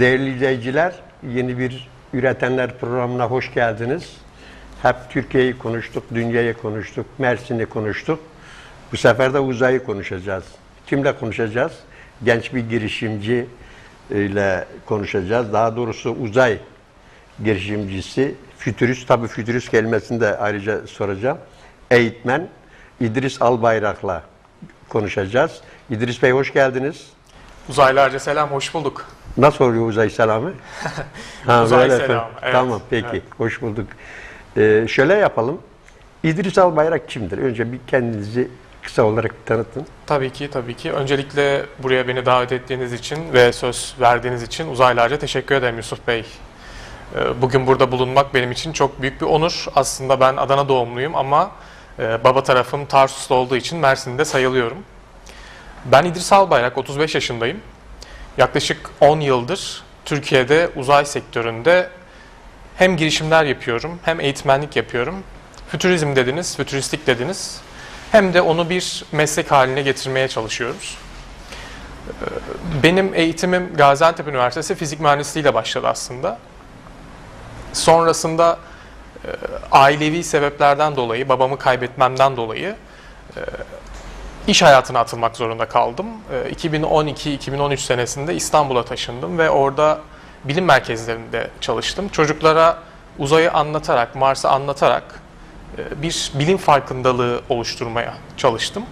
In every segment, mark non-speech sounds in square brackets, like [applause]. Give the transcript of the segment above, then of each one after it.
Değerli izleyiciler, yeni bir Üretenler programına hoş geldiniz. Hep Türkiye'yi konuştuk, dünyayı konuştuk, Mersin'i konuştuk. Bu sefer de uzayı konuşacağız. Kimle konuşacağız? Genç bir girişimci ile konuşacağız. Daha doğrusu uzay girişimcisi, fütürist, tabii fütürist kelimesini de ayrıca soracağım. Eğitmen İdris Albayrak'la konuşacağız. İdris Bey hoş geldiniz. Uzaylarca selam, hoş bulduk. Nasıl oluyor uzay selamı? [laughs] ha, Uzay böyle. selamı, evet. Tamam peki. Evet. Hoş bulduk. Ee, şöyle yapalım. İdris Albayrak kimdir? Önce bir kendinizi kısa olarak tanıtın. Tabii ki, tabii ki. Öncelikle buraya beni davet ettiğiniz için ve söz verdiğiniz için uzaylarca teşekkür ederim Yusuf Bey. Ee, Bugün burada bulunmak benim için çok büyük bir onur. Aslında ben Adana doğumluyum ama e, baba tarafım Tarsus'ta olduğu için Mersin'de sayılıyorum. Ben İdris Albayrak, 35 yaşındayım. Yaklaşık 10 yıldır Türkiye'de uzay sektöründe hem girişimler yapıyorum, hem eğitmenlik yapıyorum. Fütürizm dediniz, fütüristik dediniz. Hem de onu bir meslek haline getirmeye çalışıyoruz. Ee, Benim eğitimim Gaziantep Üniversitesi Fizik Mühendisliği ile başladı aslında. Sonrasında e, ailevi sebeplerden dolayı, babamı kaybetmemden dolayı e, iş hayatına atılmak zorunda kaldım. E, 2012-2013 senesinde İstanbul'a taşındım ve orada bilim merkezlerinde çalıştım. Çocuklara uzayı anlatarak, Mars'ı anlatarak e, bir bilim farkındalığı oluşturmaya çalıştım.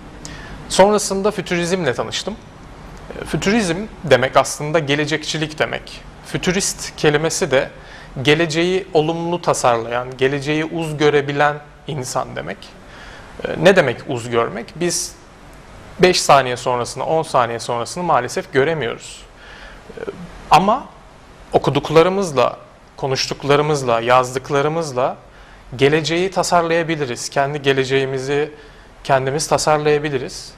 Sonrasında fütürizmle tanıştım. E, Fütürizm demek aslında gelecekçilik demek. Fütürist kelimesi de geleceği olumlu tasarlayan, geleceği uz görebilen insan demek. E, Ne demek uz görmek? Biz 5 saniye sonrasını, 10 saniye sonrasını maalesef göremiyoruz. E, Ama okuduklarımızla, konuştuklarımızla, yazdıklarımızla geleceği tasarlayabiliriz. Kendi geleceğimizi kendimiz tasarlayabiliriz.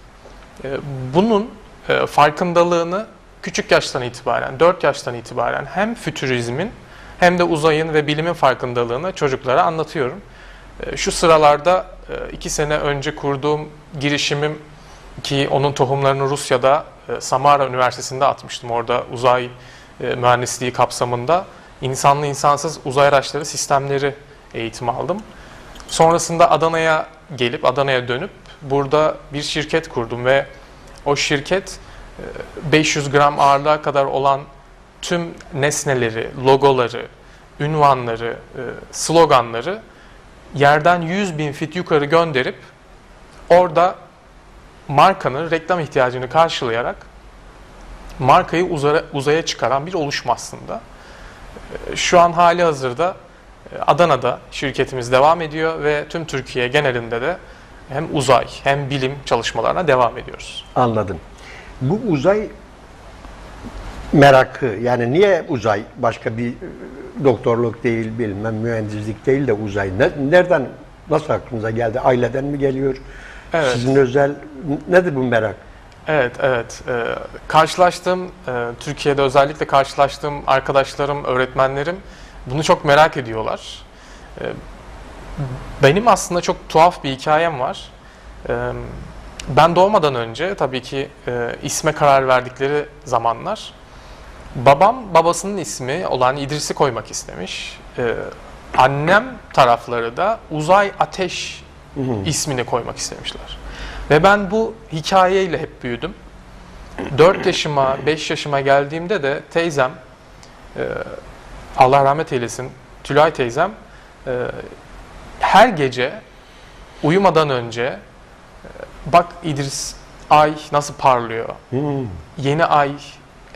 E, Bunun e, farkındalığını küçük yaştan itibaren, 4 yaştan itibaren hem fütürizmin hem de uzayın ve bilimin farkındalığını çocuklara anlatıyorum. E, Şu sıralarda 2 sene önce kurduğum girişimim ki onun tohumlarını Rusya'da e, Samara Üniversitesi'nde atmıştım. Orada uzay e, mühendisliği kapsamında insanlı insansız uzay araçları sistemleri eğitimi aldım. Sonrasında Adana'ya gelip Adana'ya dönüp burada bir şirket kurdum ve o şirket e, 500 gram ağırlığa kadar olan tüm nesneleri, logoları, ünvanları, e, sloganları yerden 100 bin fit yukarı gönderip orada markanın reklam ihtiyacını karşılayarak markayı uzara- uzaya çıkaran bir oluşum aslında. E, Şu an hali hazırda e, Adana'da şirketimiz devam ediyor ve tüm Türkiye genelinde de hem uzay hem bilim çalışmalarına devam ediyoruz. Anladım. Bu uzay merakı yani niye uzay başka bir e, doktorluk değil bilmem mühendislik değil de uzay ne, nereden nasıl aklınıza geldi aileden mi geliyor Evet. sizin özel nedir bu merak Evet, evet. Ee, karşılaştığım, e, Türkiye'de özellikle karşılaştığım arkadaşlarım, öğretmenlerim bunu çok merak ediyorlar. Ee, benim aslında çok tuhaf bir hikayem var. Ee, ben doğmadan önce tabii ki e, isme karar verdikleri zamanlar babam babasının ismi olan İdris'i koymak istemiş. Ee, annem tarafları da Uzay Ateş ismini koymak istemişler. Ve ben bu hikayeyle hep büyüdüm. 4 yaşıma, 5 yaşıma geldiğimde de teyzem, e, Allah rahmet eylesin, Tülay teyzem, e, her gece uyumadan önce e, bak İdris ay nasıl parlıyor, yeni ay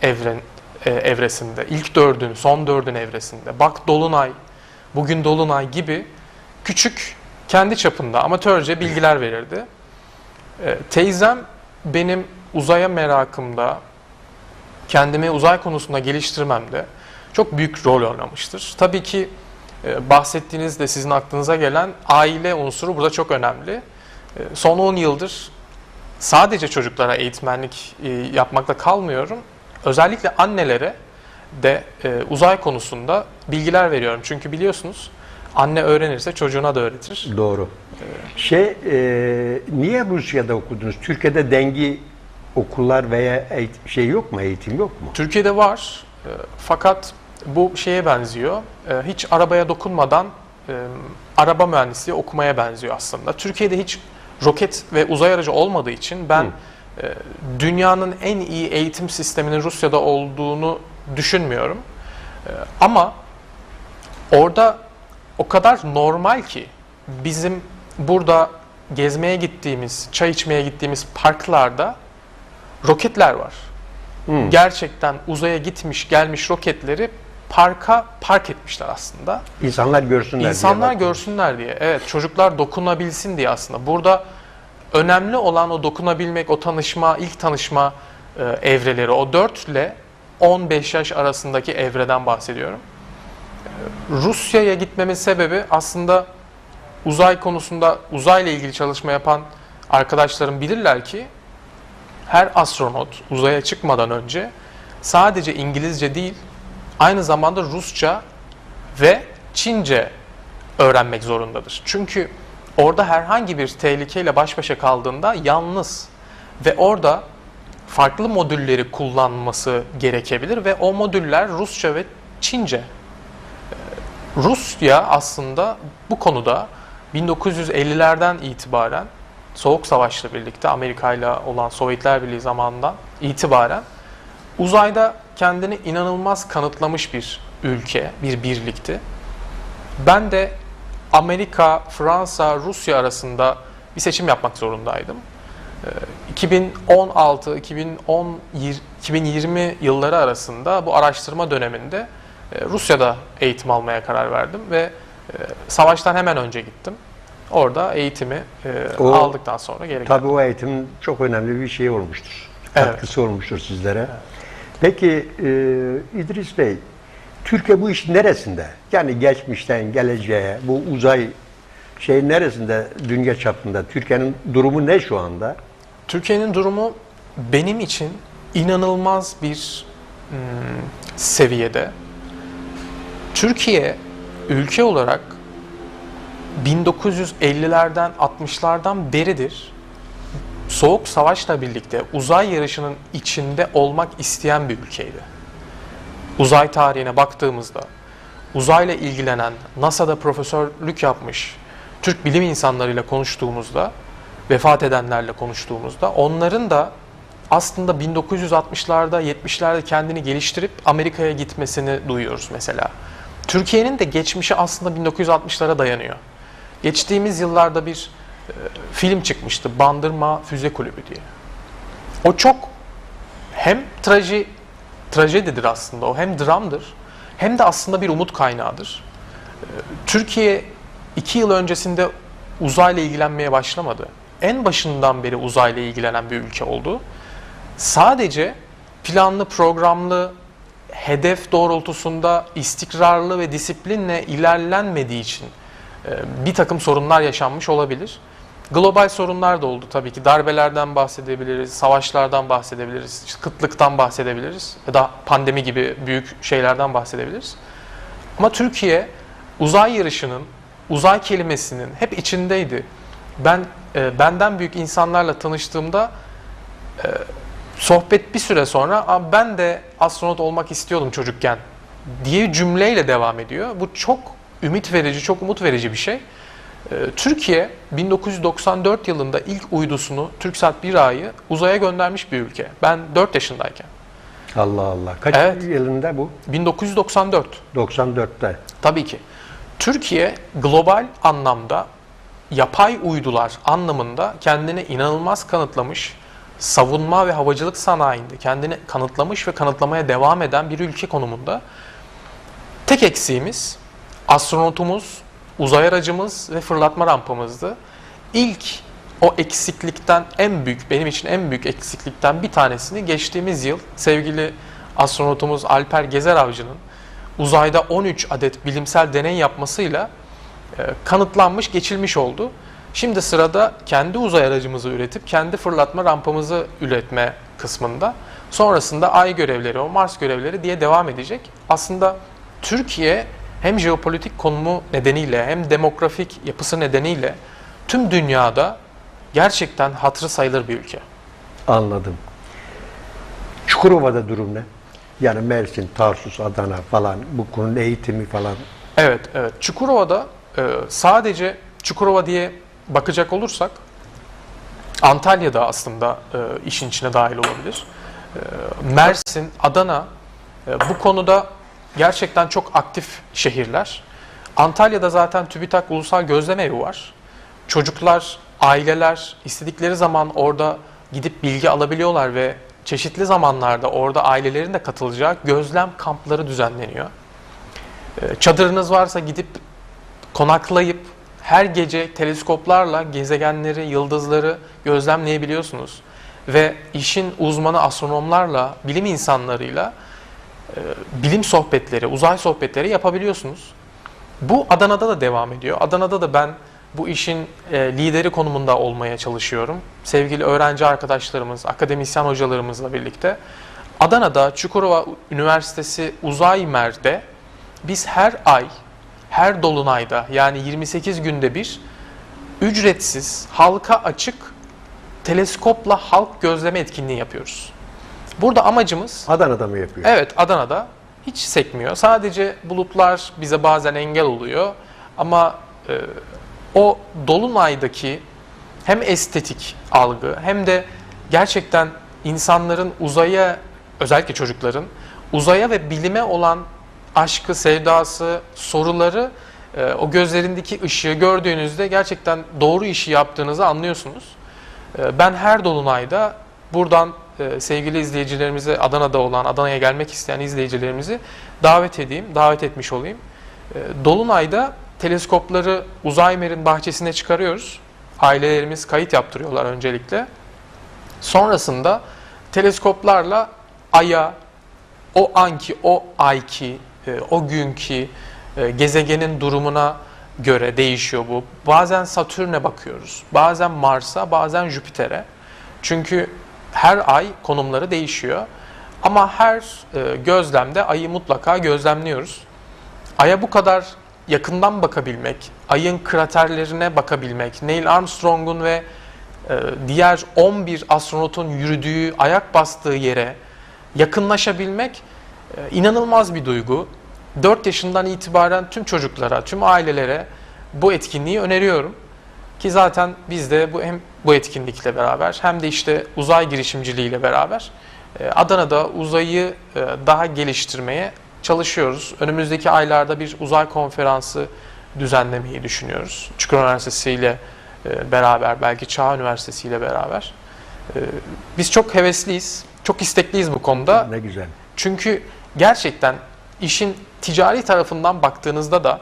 evren e, evresinde, ilk dördün, son dördün evresinde, bak dolunay, bugün dolunay gibi küçük kendi çapında amatörce bilgiler verirdi. E, teyzem benim uzaya merakımda, kendimi uzay konusunda geliştirmemde çok büyük rol oynamıştır. Tabii ki e, bahsettiğinizde sizin aklınıza gelen aile unsuru burada çok önemli. E, son 10 yıldır sadece çocuklara eğitmenlik e, yapmakta kalmıyorum. Özellikle annelere de e, uzay konusunda bilgiler veriyorum. Çünkü biliyorsunuz anne öğrenirse çocuğuna da öğretir. doğru şey e, niye Rusya'da okudunuz Türkiye'de dengi okullar veya şey yok mu eğitim yok mu Türkiye'de var E, fakat bu şeye benziyor. E, hiç arabaya dokunmadan e, araba mühendisliği okumaya benziyor aslında. Türkiye'de hiç roket ve uzay aracı olmadığı için ben e, dünyanın en iyi eğitim sisteminin Rusya'da olduğunu düşünmüyorum. E, ama orada o kadar normal ki bizim burada gezmeye gittiğimiz, çay içmeye gittiğimiz parklarda roketler var. Hmm. Gerçekten uzaya gitmiş gelmiş roketleri parka park etmişler aslında. İnsanlar görsünler diye İnsanlar bak. görsünler diye. Evet çocuklar dokunabilsin diye aslında. Burada önemli olan o dokunabilmek, o tanışma, ilk tanışma e, evreleri. O 4 ile 15 yaş arasındaki evreden bahsediyorum. Rusya'ya gitmemin sebebi aslında uzay konusunda uzayla ilgili çalışma yapan arkadaşlarım bilirler ki her astronot uzaya çıkmadan önce sadece İngilizce değil aynı zamanda Rusça ve Çince öğrenmek zorundadır. Çünkü orada herhangi bir tehlikeyle baş başa kaldığında yalnız ve orada farklı modülleri kullanması gerekebilir ve o modüller Rusça ve Çince. Rusya aslında bu konuda 1950'lerden itibaren Soğuk Savaş'la birlikte Amerika ile olan Sovyetler Birliği zamanından itibaren uzayda kendini inanılmaz kanıtlamış bir ülke, bir birlikti. Ben de Amerika, Fransa, Rusya arasında bir seçim yapmak zorundaydım. Ee, 2016, 2010, 2020 yılları arasında bu araştırma döneminde Rusya'da eğitim almaya karar verdim ve e, savaştan hemen önce gittim. Orada eğitimi e, O- aldıktan sonra geri geldim. Tabii o eğitim çok önemli bir şey olmuştur. Evet. Katkısı olmuştur sizlere. Peki e, İdris Bey, Türkiye bu iş neresinde? Yani geçmişten geleceğe, bu uzay şey neresinde dünya çapında? Türkiye'nin durumu ne şu anda? Türkiye'nin durumu benim için inanılmaz bir hmm, seviyede. Türkiye ülke olarak 1950'lerden 60'lardan beridir Soğuk Savaş'la birlikte uzay yarışının içinde olmak isteyen bir ülkeydi. Uzay tarihine baktığımızda uzayla ilgilenen, NASA'da profesörlük yapmış Türk bilim insanlarıyla konuştuğumuzda, vefat edenlerle konuştuğumuzda onların da aslında 1960'larda, 70'lerde kendini geliştirip Amerika'ya gitmesini duyuyoruz mesela. Türkiye'nin de geçmişi aslında 1960'lara dayanıyor. Geçtiğimiz yıllarda bir e, film çıkmıştı, Bandırma Füze Kulübü diye. O çok hem traji trajedidir aslında o hem dramdır hem de aslında bir umut kaynağıdır. Ee, Türkiye iki yıl öncesinde uzayla ilgilenmeye başlamadı. En başından beri uzayla ilgilenen bir ülke oldu. Sadece planlı, programlı, hedef doğrultusunda istikrarlı ve disiplinle ilerlenmediği için e, bir takım sorunlar yaşanmış olabilir. Global sorunlar da oldu tabii ki. Darbelerden bahsedebiliriz, savaşlardan bahsedebiliriz, kıtlıktan bahsedebiliriz ya da pandemi gibi büyük şeylerden bahsedebiliriz. Ama Türkiye uzay yarışının, uzay kelimesinin hep içindeydi. Ben e, benden büyük insanlarla tanıştığımda e, sohbet bir süre sonra "Aa, ben de astronot olmak istiyordum çocukken diye cümleyle devam ediyor. Bu çok ümit verici, çok umut verici bir şey. Ee, Türkiye 1994 yılında ilk uydusunu TürkSat 1A'yı uzaya göndermiş bir ülke. Ben 4 yaşındayken. Allah Allah. Kaç Evet. yılında bu? 1994 94'te. tabii ki. Türkiye global anlamda yapay uydular anlamında kendini inanılmaz kanıtlamış, savunma ve havacılık sanayinde kendini kanıtlamış ve kanıtlamaya devam eden bir ülke konumunda. Tek eksiğimiz astronotumuz, uzay aracımız ve fırlatma rampamızdı. İlk o eksiklikten en büyük, benim için en büyük eksiklikten bir tanesini geçtiğimiz yıl sevgili astronotumuz Alper Gezer Avcı'nın uzayda 13 adet bilimsel deney yapmasıyla e, kanıtlanmış, geçilmiş oldu. Şimdi sırada kendi uzay aracımızı üretip kendi fırlatma rampamızı üretme kısmında. Sonrasında ay görevleri, o Mars görevleri diye devam edecek. Aslında Türkiye hem jeopolitik konumu nedeniyle hem demografik yapısı nedeniyle tüm dünyada gerçekten hatırı sayılır bir ülke. Anladım. Çukurova'da durum ne? Yani Mersin, Tarsus, Adana falan bu konunun eğitimi falan. Evet, evet. Çukurova'da e, sadece Çukurova diye bakacak olursak Antalya'da aslında e, işin içine dahil olabilir. E, Mersin, Adana e, bu konuda gerçekten çok aktif şehirler. Antalya'da zaten TÜBİTAK Ulusal Gözlem Evi var. Çocuklar, aileler istedikleri zaman orada gidip bilgi alabiliyorlar ve çeşitli zamanlarda orada ailelerin de katılacağı gözlem kampları düzenleniyor. E, Çadırınız varsa gidip konaklayıp her gece teleskoplarla gezegenleri, yıldızları gözlemleyebiliyorsunuz. Ve işin uzmanı astronomlarla, bilim insanlarıyla e, bilim sohbetleri, uzay sohbetleri yapabiliyorsunuz. Bu Adana'da da devam ediyor. Adana'da da ben bu işin e, lideri konumunda olmaya çalışıyorum. Sevgili öğrenci arkadaşlarımız, akademisyen hocalarımızla birlikte. Adana'da Çukurova Üniversitesi Uzay Mer'de biz her ay, her dolunayda yani 28 günde bir ücretsiz, halka açık teleskopla halk gözleme etkinliği yapıyoruz. Burada amacımız Adana'da mı yapıyor? Evet Adana'da hiç sekmiyor. Sadece bulutlar bize bazen engel oluyor. Ama e, o Dolunay'daki hem estetik algı hem de gerçekten insanların uzaya özellikle çocukların uzaya ve bilime olan aşkı, sevdası, soruları e, o gözlerindeki ışığı gördüğünüzde gerçekten doğru işi yaptığınızı anlıyorsunuz. E, Ben her dolunayda buradan e, sevgili izleyicilerimize Adana'da olan, Adana'ya gelmek isteyen izleyicilerimizi davet edeyim, davet etmiş olayım. E, Dolunay'da teleskopları Uzaymer'in bahçesine çıkarıyoruz. Ailelerimiz kayıt yaptırıyorlar öncelikle. Sonrasında teleskoplarla Ay'a, o anki, o ayki, o günkü e, gezegenin durumuna göre değişiyor bu. Bazen Satürn'e bakıyoruz, bazen Mars'a, bazen Jüpiter'e. Çünkü her ay konumları değişiyor. Ama her e, gözlemde ayı mutlaka gözlemliyoruz. Ay'a bu kadar yakından bakabilmek, ayın kraterlerine bakabilmek, Neil Armstrong'un ve e, diğer 11 astronotun yürüdüğü, ayak bastığı yere yakınlaşabilmek inanılmaz bir duygu. 4 yaşından itibaren tüm çocuklara, tüm ailelere bu etkinliği öneriyorum. Ki zaten biz de bu hem bu etkinlikle beraber hem de işte uzay girişimciliğiyle beraber e, Adana'da uzayı e, daha geliştirmeye çalışıyoruz. Önümüzdeki aylarda bir uzay konferansı düzenlemeyi düşünüyoruz. Çukurova Üniversitesi ile e, beraber, belki Çağ Üniversitesi ile beraber. Biz çok hevesliyiz, çok istekliyiz bu konuda. Ne güzel. Çünkü gerçekten işin ticari tarafından baktığınızda da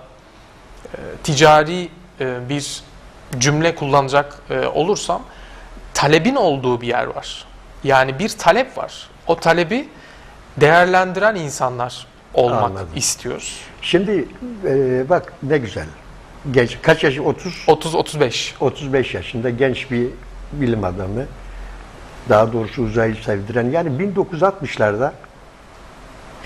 e, ticari e, bir cümle kullanacak e, olursam talebin olduğu bir yer var. Yani bir talep var. O talebi değerlendiren insanlar olmak Anladım. istiyoruz. Şimdi e, bak ne güzel. Genç, kaç yaşı? 30? 30-35. 35 yaşında genç bir bilim adamı. Daha doğrusu uzayı sevdiren. Yani 1960'larda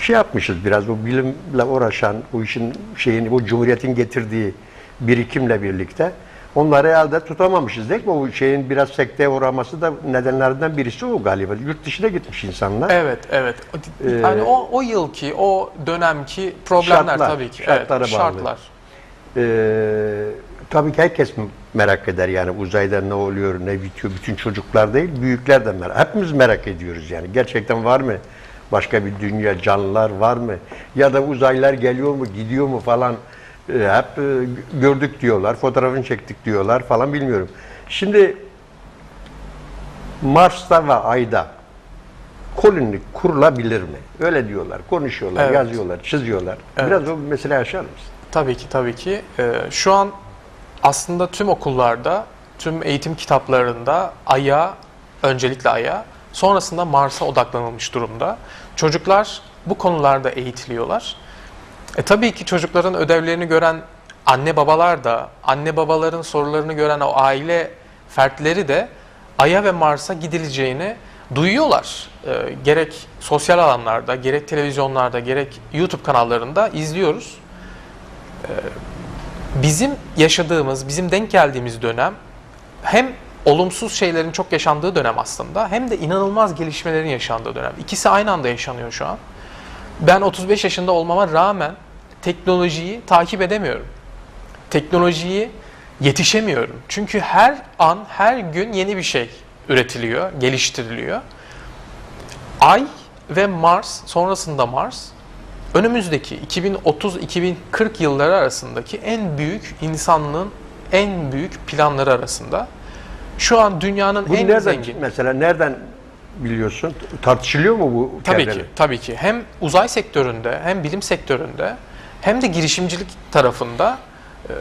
şey yapmışız biraz o bilimle uğraşan, bu işin şeyini, bu cumhuriyetin getirdiği birikimle birlikte onları elde tutamamışız değil mi? O şeyin biraz sekteye uğraması da nedenlerden birisi o galiba. Yurt dışına gitmiş insanlar. Evet, evet. Ee, Yani o o yılki, o dönemki problemler Şartlar, tabii ki. şartlara evet, bağlı. şartlar. Ee, tabii ki herkes merak eder yani uzayda ne oluyor, ne bitiyor. Bütün çocuklar değil, büyükler de merak. Hepimiz merak ediyoruz yani. Gerçekten var mı? Başka bir dünya, canlılar var mı? Ya da uzaylılar geliyor mu, gidiyor mu falan. Ee, hep e, gördük diyorlar, fotoğrafını çektik diyorlar falan bilmiyorum. Şimdi Mars'ta ve Ay'da koloni kurulabilir mi? Öyle diyorlar, konuşuyorlar, Evet. yazıyorlar, çiziyorlar. Evet. Biraz o mesele yaşar mısın? Tabii ki tabii ki. Ee, şu an aslında tüm okullarda, tüm eğitim kitaplarında Ay'a, öncelikle Ay'a, sonrasında Mars'a odaklanılmış durumda. Çocuklar bu konularda eğitiliyorlar. E tabii ki çocukların ödevlerini gören anne babalar da, anne babaların sorularını gören o aile fertleri de Ay'a ve Mars'a gidileceğini duyuyorlar. E, gerek sosyal alanlarda, gerek televizyonlarda, gerek YouTube kanallarında izliyoruz bizim yaşadığımız, bizim denk geldiğimiz dönem hem olumsuz şeylerin çok yaşandığı dönem aslında hem de inanılmaz gelişmelerin yaşandığı dönem. İkisi aynı anda yaşanıyor şu an. Ben 35 yaşında olmama rağmen teknolojiyi takip edemiyorum. Teknolojiyi yetişemiyorum. Çünkü her an, her gün yeni bir şey üretiliyor, geliştiriliyor. Ay ve Mars, sonrasında Mars, önümüzdeki 2030-2040 yılları arasındaki en büyük insanlığın en büyük planları arasında. Şu an dünyanın Bu en nereden zengin. mesela nereden biliyorsun? Tartışılıyor mu bu Tabii çevrede? ki, tabii ki. Hem uzay sektöründe, hem bilim sektöründe, hem de girişimcilik tarafında e,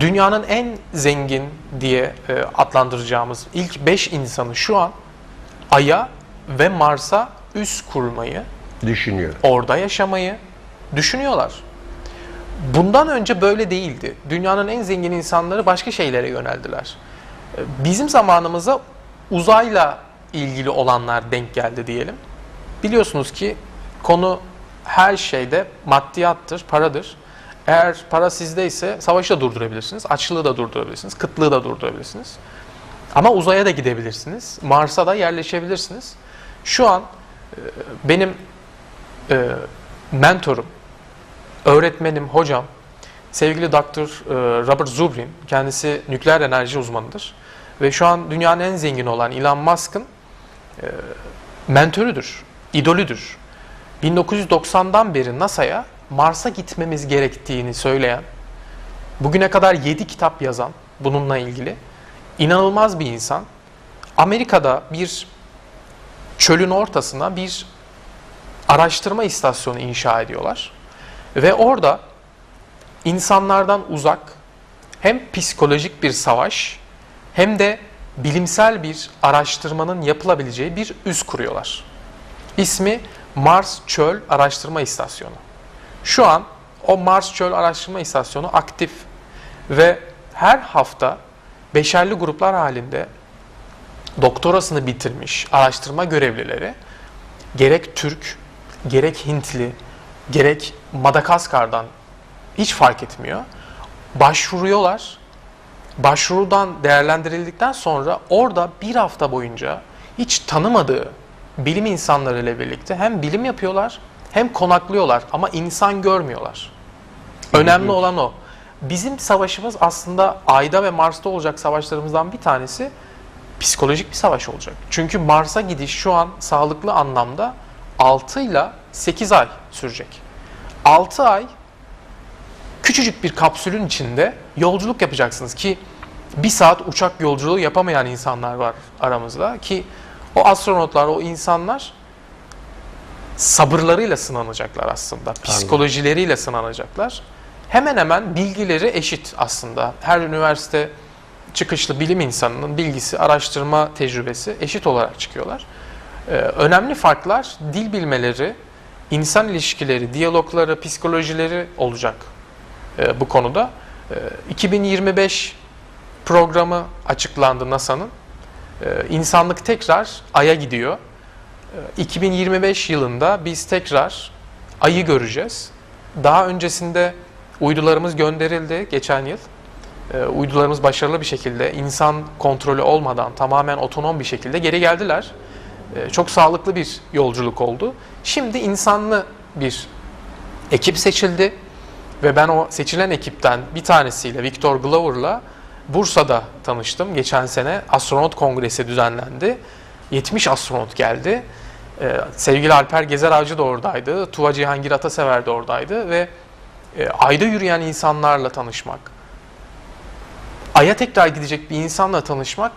dünyanın en zengin diye e, adlandıracağımız ilk 5 insanı şu an Ay'a ve Mars'a üs kurmayı, Düşünüyor. orada yaşamayı düşünüyorlar. Bundan önce böyle değildi. Dünyanın en zengin insanları başka şeylere yöneldiler. Bizim zamanımıza uzayla ilgili olanlar denk geldi diyelim. Biliyorsunuz ki konu her şeyde maddiyattır, paradır. Eğer para sizdeyse savaşı da durdurabilirsiniz, açlığı da durdurabilirsiniz, kıtlığı da durdurabilirsiniz. Ama uzaya da gidebilirsiniz, Mars'a da yerleşebilirsiniz. Şu an e, benim e, mentorum, öğretmenim, hocam, sevgili Dr. e, Robert Zubrin, kendisi nükleer enerji uzmanıdır. Ve şu an dünyanın en zengin olan Elon Musk'ın e, mentörüdür, idolüdür. 1990'dan beri NASA'ya Mars'a gitmemiz gerektiğini söyleyen, bugüne kadar 7 kitap yazan bununla ilgili inanılmaz bir insan. Amerika'da bir çölün ortasına bir araştırma istasyonu inşa ediyorlar. Ve orada insanlardan uzak hem psikolojik bir savaş hem de bilimsel bir araştırmanın yapılabileceği bir üs kuruyorlar. İsmi Mars Çöl Araştırma İstasyonu. Şu an o Mars Çöl Araştırma İstasyonu aktif ve her hafta beşerli gruplar halinde doktorasını bitirmiş araştırma görevlileri gerek Türk, gerek Hintli, gerek Madagaskar'dan hiç fark etmiyor. Başvuruyorlar. Başvurudan değerlendirildikten sonra orada bir hafta boyunca hiç tanımadığı bilim insanları ile birlikte hem bilim yapıyorlar hem konaklıyorlar ama insan görmüyorlar. Önemli olan o. Bizim savaşımız aslında Ay'da ve Mars'ta olacak savaşlarımızdan bir tanesi psikolojik bir savaş olacak. Çünkü Mars'a gidiş şu an sağlıklı anlamda 6 ile 8 ay sürecek. 6 ay küçücük bir kapsülün içinde yolculuk yapacaksınız ki bir saat uçak yolculuğu yapamayan insanlar var aramızda ki o astronotlar, o insanlar sabırlarıyla sınanacaklar aslında. Psikolojileriyle sınanacaklar. Hemen hemen bilgileri eşit aslında. Her üniversite çıkışlı bilim insanının bilgisi, araştırma tecrübesi eşit olarak çıkıyorlar. Ee, önemli farklar dil bilmeleri, insan ilişkileri, diyalogları, psikolojileri olacak e, bu konuda. E, 2025 programı açıklandı NASA'nın. E, insanlık tekrar Ay'a gidiyor. E, 2025 yılında biz tekrar Ay'ı göreceğiz. Daha öncesinde uydularımız gönderildi geçen yıl. E, uydularımız başarılı bir şekilde insan kontrolü olmadan tamamen otonom bir şekilde geri geldiler. E, çok sağlıklı bir yolculuk oldu. Şimdi insanlı bir ekip seçildi ve ben o seçilen ekipten bir tanesiyle Victor Glover'la Bursa'da tanıştım. Geçen sene astronot kongresi düzenlendi. 70 astronot geldi. Ee, sevgili Alper Gezer Avcı da oradaydı. Tuva Cihangir Atasever de oradaydı ve e, ayda yürüyen insanlarla tanışmak, Ay'a tekrar gidecek bir insanla tanışmak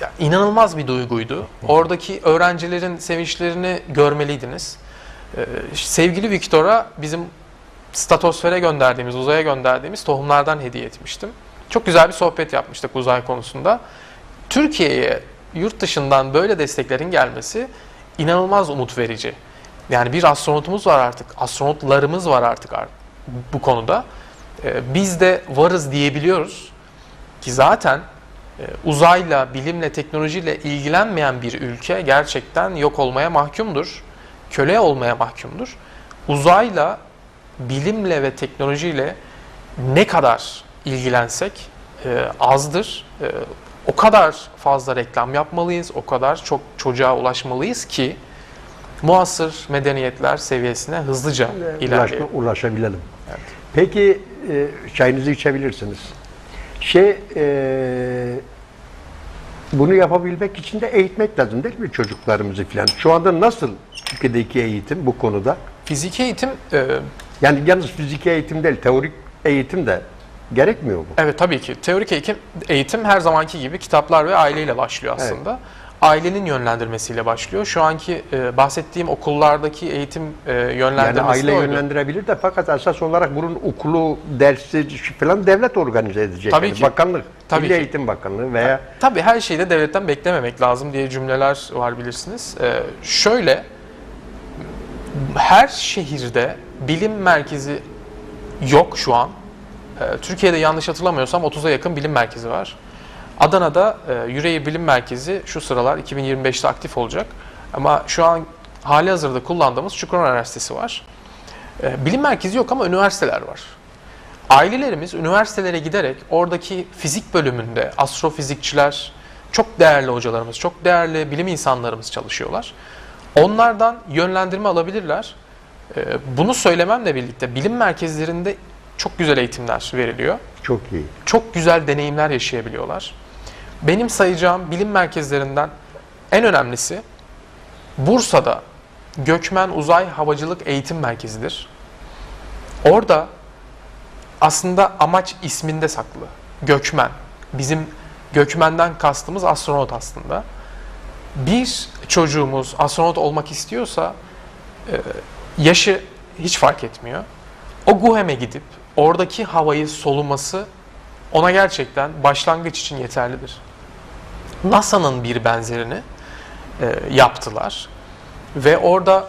ya, inanılmaz bir duyguydu. Oradaki öğrencilerin sevinçlerini görmeliydiniz. Ee, sevgili Victor'a bizim statosfere gönderdiğimiz, uzaya gönderdiğimiz tohumlardan hediye etmiştim. Çok güzel bir sohbet yapmıştık uzay konusunda. Türkiye'ye yurt dışından böyle desteklerin gelmesi inanılmaz umut verici. Yani bir astronotumuz var artık, astronotlarımız var artık bu konuda. Ee, Biz de varız diyebiliyoruz ki zaten e, uzayla, bilimle, teknolojiyle ilgilenmeyen bir ülke gerçekten yok olmaya mahkumdur. Köle olmaya mahkumdur. Uzayla, bilimle ve teknolojiyle ne kadar ilgilensek e, azdır. E, o kadar fazla reklam yapmalıyız, o kadar çok çocuğa ulaşmalıyız ki muasır medeniyetler seviyesine hızlıca ilerleyelim. ulaşabilelim. Peki e, çayınızı içebilirsiniz. Şey e, bunu yapabilmek için de eğitmek lazım değil mi çocuklarımızı filan? Şu anda nasıl Türkiye'deki eğitim bu konuda? Fiziki eğitim e, Yani yalnız fiziki eğitim değil, teorik eğitim de gerekmiyor mu? Evet tabii ki. Teorik eğitim, eğitim her zamanki gibi kitaplar ve aileyle başlıyor aslında. Ailenin yönlendirmesiyle başlıyor. Şu anki e, bahsettiğim okullardaki eğitim e, Yani yönlendirmesi aile de oydu. yönlendirebilir de fakat esas olarak bunun okulu, dersi falan devlet organize edecek. Tabii Yani ki. Bakanlık, Tabii Milli ki. Eğitim Bakanlığı veya Tabii her şeyi de devletten beklememek lazım diye cümleler var bilirsiniz. E, şöyle, her şehirde bilim merkezi yok şu an. E, Türkiye'de yanlış hatırlamıyorsam 30'a yakın bilim merkezi var. Adana'da e, Yüreğir Bilim Merkezi şu sıralar 2025'te aktif olacak. Ama şu an hali hazırda kullandığımız Çukurova Üniversitesi var. E, bilim merkezi yok ama üniversiteler var. Ailelerimiz üniversitelere giderek oradaki fizik bölümünde astrofizikçiler, çok değerli hocalarımız, çok değerli bilim insanlarımız çalışıyorlar. Onlardan yönlendirme alabilirler. E, Bunu söylememle birlikte bilim merkezlerinde çok güzel eğitimler veriliyor çok iyi. çok güzel deneyimler yaşayabiliyorlar. Benim sayacağım bilim merkezlerinden en önemlisi Bursa'da Gökmen Uzay Havacılık Eğitim Merkezi'dir. Orada aslında amaç isminde saklı. Gökmen. Bizim Gökmen'den kastımız astronot aslında. Bir çocuğumuz astronot olmak istiyorsa e, yaşı hiç fark etmiyor. O GUHEM'e gidip oradaki havayı soluması ona gerçekten başlangıç için yeterlidir. NASA'nın bir benzerini e, yaptılar ve orada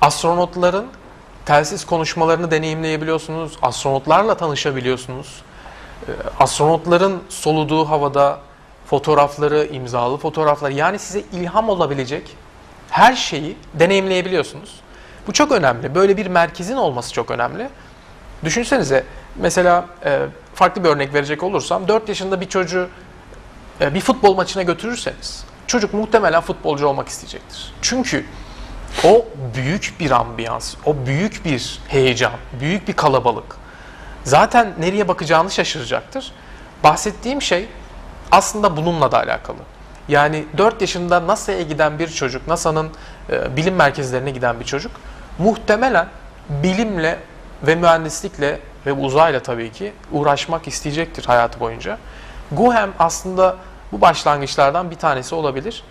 astronotların telsiz konuşmalarını deneyimleyebiliyorsunuz, astronotlarla tanışabiliyorsunuz. E, astronotların soluduğu havada fotoğrafları, imzalı fotoğraflar yani size ilham olabilecek her şeyi deneyimleyebiliyorsunuz. Bu çok önemli. Böyle bir merkezin olması çok önemli. Düşünsenize mesela e, farklı bir örnek verecek olursam 4 yaşında bir çocuğu e, bir futbol maçına götürürseniz çocuk muhtemelen futbolcu olmak isteyecektir. Çünkü o büyük bir ambiyans, o büyük bir heyecan, büyük bir kalabalık. Zaten nereye bakacağını şaşıracaktır. Bahsettiğim şey aslında bununla da alakalı. Yani 4 yaşında NASA'ya giden bir çocuk, NASA'nın e, bilim merkezlerine giden bir çocuk muhtemelen bilimle ve mühendislikle ve uzayla tabii ki uğraşmak isteyecektir hayatı boyunca. GUHEM aslında bu başlangıçlardan bir tanesi olabilir.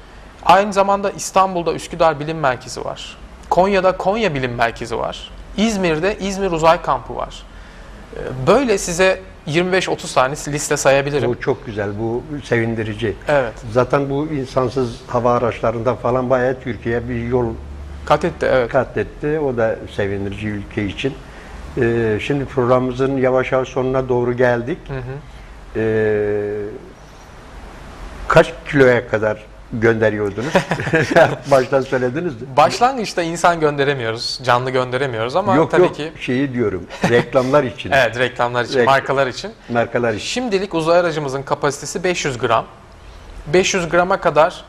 Aynı zamanda İstanbul'da Üsküdar Bilim Merkezi var. Konya'da Konya Bilim Merkezi var. İzmir'de İzmir Uzay Kampı var. Ee, Böyle size 25-30 tane liste sayabilirim. Bu çok güzel, bu sevindirici. Evet. Zaten bu insansız hava araçlarında falan bayağı Türkiye bir yol Kat etti evet. kat etti. O da sevindirici ülke için. Ee, şimdi programımızın yavaş yavaş sonuna doğru geldik. Hı hı. Ee, kaç kiloya kadar gönderiyordunuz? [laughs] Baştan söylediniz. de. Başlangıçta insan gönderemiyoruz, canlı gönderemiyoruz ama yok tabii yok ki şeyi diyorum. Reklamlar için, [laughs] evet reklamlar için, Rek- markalar için. markalar için. Şimdilik uzay aracımızın kapasitesi 500 gram. 500 grama kadar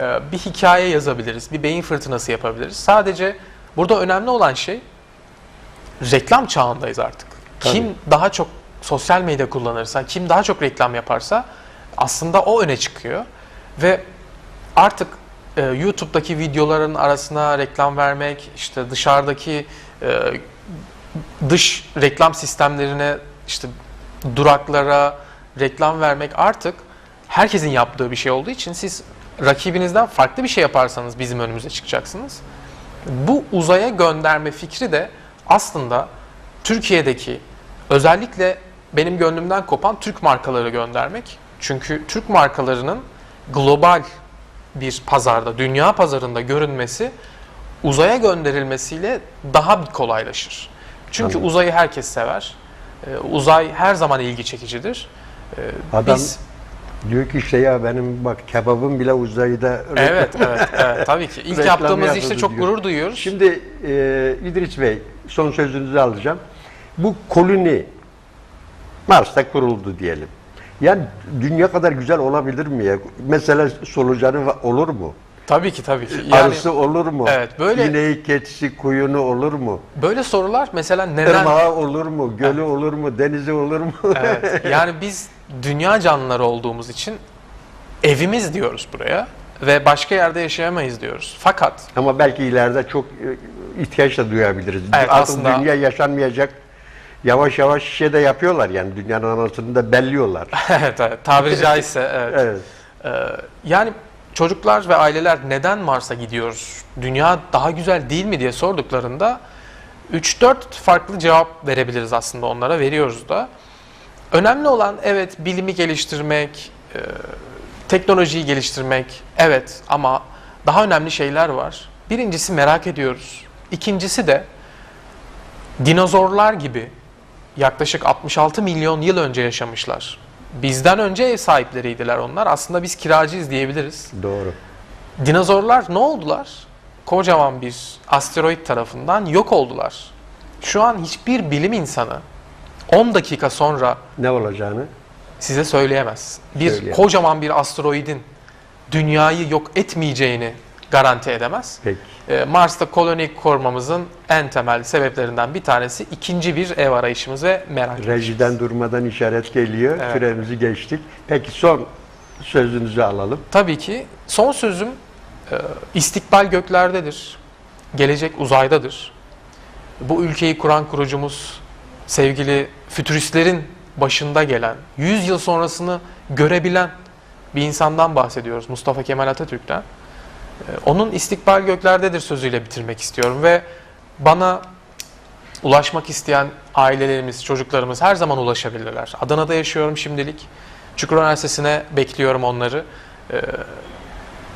e, bir hikaye yazabiliriz, bir beyin fırtınası yapabiliriz. Sadece burada önemli olan şey reklam çağındayız artık. Tabii. Kim daha çok sosyal medya kullanırsa, kim daha çok reklam yaparsa aslında o öne çıkıyor. Ve artık e, YouTube'daki videoların arasına reklam vermek, işte dışarıdaki e, dış reklam sistemlerine, işte duraklara reklam vermek artık herkesin yaptığı bir şey olduğu için siz rakibinizden farklı bir şey yaparsanız bizim önümüze çıkacaksınız. Bu uzaya gönderme fikri de aslında Türkiye'deki özellikle benim gönlümden kopan Türk markaları göndermek. Çünkü Türk markalarının global bir pazarda, dünya pazarında görünmesi uzaya gönderilmesiyle daha bir kolaylaşır. Çünkü Anladım. uzayı herkes sever. Ee, uzay her zaman ilgi çekicidir. Ee, Adam Biz diyor ki işte ya benim bak kebabım bile uzayda evet, evet, evet [laughs] tabii ki ilk yaptığımız işte çok diyor. gurur duyuyoruz. Şimdi e, İdris Bey son sözünüzü alacağım. Bu koloni Mars'ta kuruldu diyelim. Yani dünya kadar güzel olabilir mi ya? Mesela solucanı olur mu? Tabii ki tabii ki. Yani Arısı olur mu? Evet, böyle- İneği, keçisi, kuyunu olur mu? böyle sorular mesela neden Irmağı olur mu? Gölü olur mu? Denizi olur mu? [laughs] Evet. Yani biz dünya canlıları olduğumuz için evimiz diyoruz buraya ve başka yerde yaşayamayız diyoruz. Fakat Ama belki ileride çok e, ihtiyaç da duyabiliriz. Evet, Artık aslında- dünya yaşanmayacak. Yavaş yavaş şey de yapıyorlar yani dünyanın anasını da belliyorlar. [laughs] evet, evet tabiri caizse [laughs] evet. evet. Ee, yani çocuklar ve aileler neden Mars'a gidiyoruz? Dünya daha güzel değil mi diye sorduklarında 3-4 farklı cevap verebiliriz aslında onlara veriyoruz da. Önemli olan evet bilimi geliştirmek, e, teknolojiyi geliştirmek evet ama daha önemli şeyler var. Birincisi merak ediyoruz. İkincisi de dinozorlar gibi yaklaşık 66 milyon yıl önce yaşamışlar. Bizden önce ev sahipleriydiler onlar. Aslında biz kiracıyız diyebiliriz. Doğru. Dinozorlar ne oldular? Kocaman bir asteroid tarafından yok oldular. Şu an hiçbir bilim insanı 10 dakika sonra Ne olacağını size söyleyemez. Bir Söyleyemez. kocaman bir asteroidin dünyayı yok etmeyeceğini garanti edemez. pek. Ee, Mars'ta koloni kurmamızın en temel sebeplerinden bir tanesi ikinci bir ev arayışımız ve merak Rejiden durmadan işaret geliyor. Evet. Süremizi geçtik. Peki son sözünüzü alalım. Tabii ki son sözüm e, istikbal göklerdedir. Gelecek uzaydadır. Bu ülkeyi kuran kurucumuz sevgili fütüristlerin başında gelen, 100 yıl sonrasını görebilen bir insandan bahsediyoruz. Mustafa Kemal Atatürk'ten. Onun istikbal göklerdedir sözüyle bitirmek istiyorum ve bana ulaşmak isteyen ailelerimiz, çocuklarımız her zaman ulaşabilirler. Adana'da yaşıyorum şimdilik. Çukurova Üniversitesi'ne bekliyorum onları. Ee,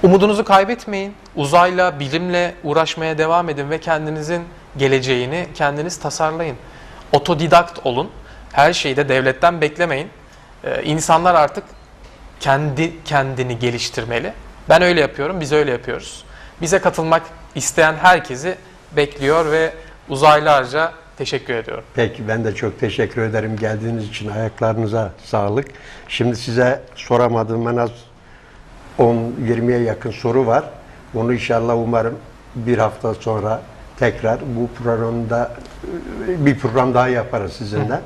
umudunuzu kaybetmeyin. Uzayla, bilimle uğraşmaya devam edin ve kendinizin geleceğini kendiniz tasarlayın. Otodidakt olun. Her şeyi de devletten beklemeyin. Ee, insanlar artık kendi kendini geliştirmeli. Ben öyle yapıyorum, biz öyle yapıyoruz. Bize katılmak isteyen herkesi bekliyor ve uzaylarca teşekkür ediyorum. Peki ben de çok teşekkür ederim geldiğiniz için. Ayaklarınıza sağlık. Şimdi size soramadığım en az 10-20'ye yakın soru var. Onu inşallah umarım bir hafta sonra tekrar bu programda bir program daha yaparız sizinle.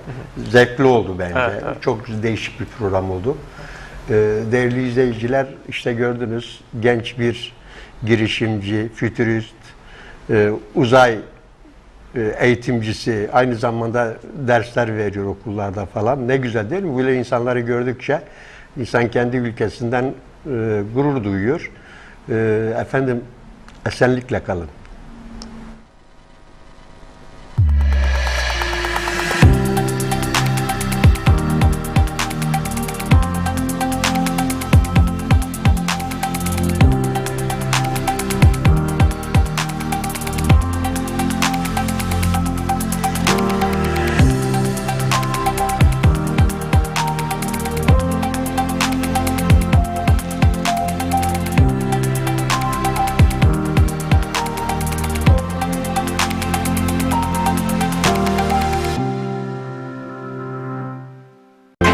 Zevkli oldu bence. Evet, evet. Çok değişik bir program oldu. Ee, Değerli izleyiciler işte gördünüz genç bir girişimci, fütürist, e, uzay e, eğitimcisi, aynı zamanda dersler veriyor okullarda falan. Ne güzel değil mi? Böyle insanları gördükçe insan kendi ülkesinden e, gurur duyuyor. Efendim esenlikle kalın.